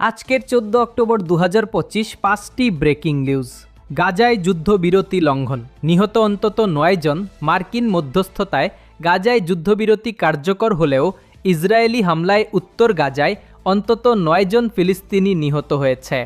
আজকের চোদ্দ অক্টোবর দু হাজার পঁচিশ পাঁচটি ব্রেকিং নিউজ। গাজায় যুদ্ধবিরতি লঙ্ঘন। নিহত অন্তত নয় জন মার্কিন মধ্যস্থতায় গাজায় যুদ্ধবিরতি কার্যকর হলেও ইসরায়েলি হামলায় উত্তর গাজায় অন্তত নয় জন ফিলিস্তিনি নিহত হয়েছে।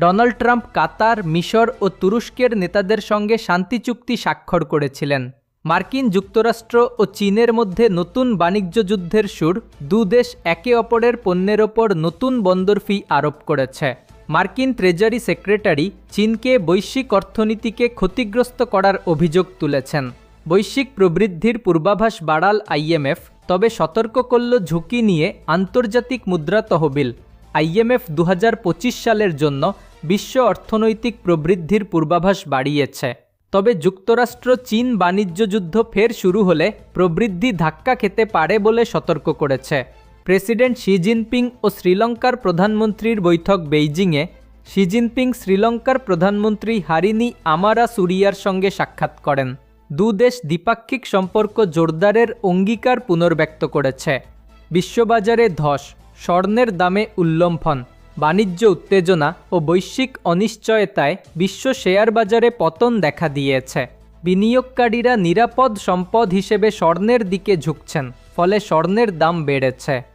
ডোনাল্ড ট্রাম্প কাতার, মিশর ও তুরস্কের নেতাদের সঙ্গে শান্তি চুক্তি স্বাক্ষর করেছিলেন। মার্কিন যুক্তরাষ্ট্র ও চীনের মধ্যে নতুন বাণিজ্য যুদ্ধের সুর দু দেশ একে অপরের পণ্যের ওপর নতুন বন্দর ফি আরোপ করেছে। মার্কিন ট্রেজারি সেক্রেটারি চীনকে বৈশ্বিক অর্থনীতিকে ক্ষতিগ্রস্ত করার অভিযোগ তুলেছেন। বৈশ্বিক প্রবৃদ্ধির পূর্বাভাস বাড়াল আইএমএফ তবে সতর্ক করল ঝুঁকি নিয়ে আন্তর্জাতিক মুদ্রা তহবিল। আইএমএফ দু হাজার পঁচিশ সালের জন্য বিশ্ব অর্থনৈতিক প্রবৃদ্ধির পূর্বাভাস বাড়িয়েছে। তবে যুক্তরাষ্ট্র চীন বাণিজ্য যুদ্ধ ফের শুরু হলে প্রবৃদ্ধি ধাক্কা খেতে পারে বলে সতর্ক করেছে। প্রেসিডেন্ট শি জিনপিং ও শ্রীলঙ্কার প্রধানমন্ত্রীর বৈঠক বেইজিংয়ে শি জিনপিং শ্রীলঙ্কার প্রধানমন্ত্রী হারিনি আমারা সুরিয়ার সঙ্গে সাক্ষাৎ করেন। দু দেশ দ্বিপাক্ষিক সম্পর্ক জোরদারের অঙ্গীকার পুনর্ব্যক্ত করেছে। বিশ্ববাজারে ধস, স্বর্ণের দামে উল্লম্ফন বাণিজ্য উত্তেজনা ও বৈশ্বিক অনিশ্চয়তায় বিশ্ব শেয়ার বাজারে পতন দেখা দিয়েছে। বিনিয়োগকারীরা নিরাপদ সম্পদ হিসেবে স্বর্ণের দিকে ঝুঁকছেন, ফলে স্বর্ণের দাম বেড়েছে।